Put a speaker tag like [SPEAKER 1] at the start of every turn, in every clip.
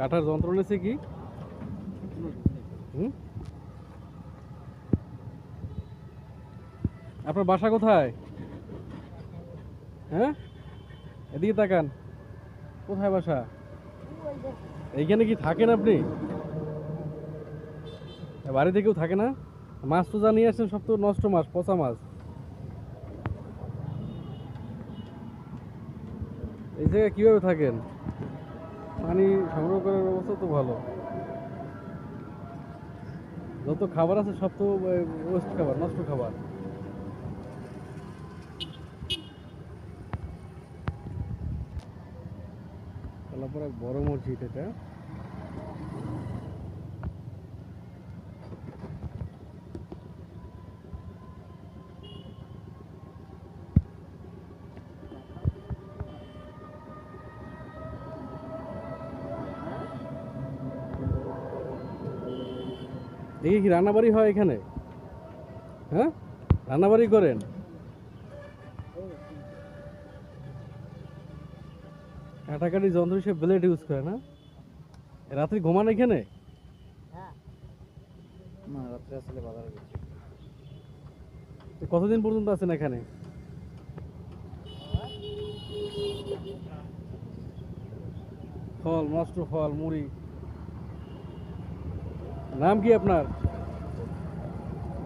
[SPEAKER 1] কাটার যন্ত্র নিয়েছে কি? আপনার বাসা কোথায়? হ্যাঁ? এদিকে তাকান। কোথায় বাসা? এইখানে কি থাকেন আপনি? বাড়িতে কেউ থাকে না? মাছ তো জানিয়ে আসছেন, সব তো নষ্ট মাছ, পচা মাছ। এই জায়গায় কীভাবে থাকেন? পানি সংগ্রহ করার ব্যবস্থা তো ভালো। যত খাবার আছে সব তো ওয়েস্ট খাবার, নষ্ট খাবার। তাহলে তারপরে বড় মসজিদ এটা দেখি কি রান্নাবাড়ি হয় এখানে? হ্যাঁ? রান্নাবাড়ি করেন? কাটাকাটি যন্ত্র হিসেবে ব্লেড ইউজ করে না? রাত্রি ঘুমান এখানে?
[SPEAKER 2] না রাত্রে আসলে বাজারে
[SPEAKER 1] কতদিন পর্যন্ত আছেন এখানে? ফল নষ্ট ফল মুড়ি। নাম কি আপনার?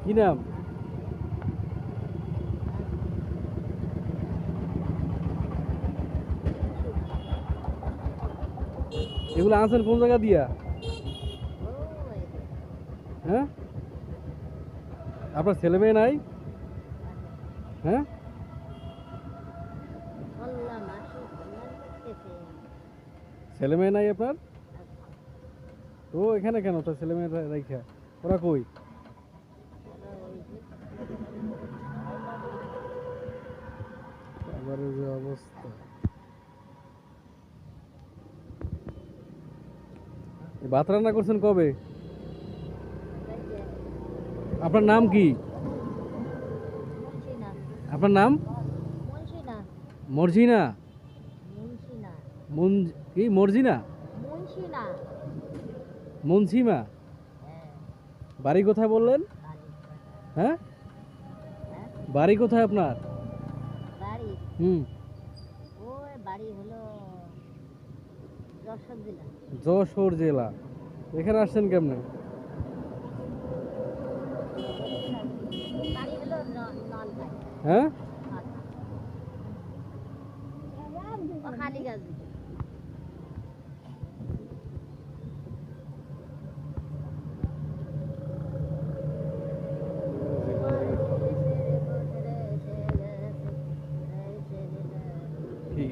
[SPEAKER 1] কি নাম? এগুলো আনছেন কোন জায়গা দিয়া? হ্যাঁ? আপনার ছেলে মেয়ে নাই? হ্যাঁ? ছেলে মেয়ে নাই আপনার? তো এখানে কেন? তো ছেলে মেয়ে রাইখা। ওরা কই? এবারে যে অবস্থা। ভাত রান্না করছেন কবে? আপনার নাম কি? আপনার নাম? মর্জিনা? কি মর্জিনা? মুন্সিমা বাড়ি কোথায় বললেন? হ্যাঁ? বাড়ি কোথায় আপনার? হুম।
[SPEAKER 3] ওই যশোর জেলা।
[SPEAKER 1] এখানে আসছেন কেমনে? হ্যাঁ?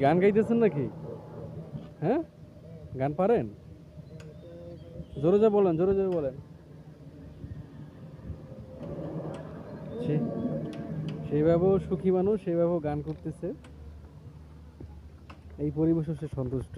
[SPEAKER 1] গান গাইতেছেন নাকি? হ্যাঁ? গান পারেন? জোরে যা বলেন, জোরে জোরে বলেন। সেইভাবেও সুখী মানুষ, সেইভাবেও গান করতেছে। এই পরিবেশও সে সন্তুষ্ট।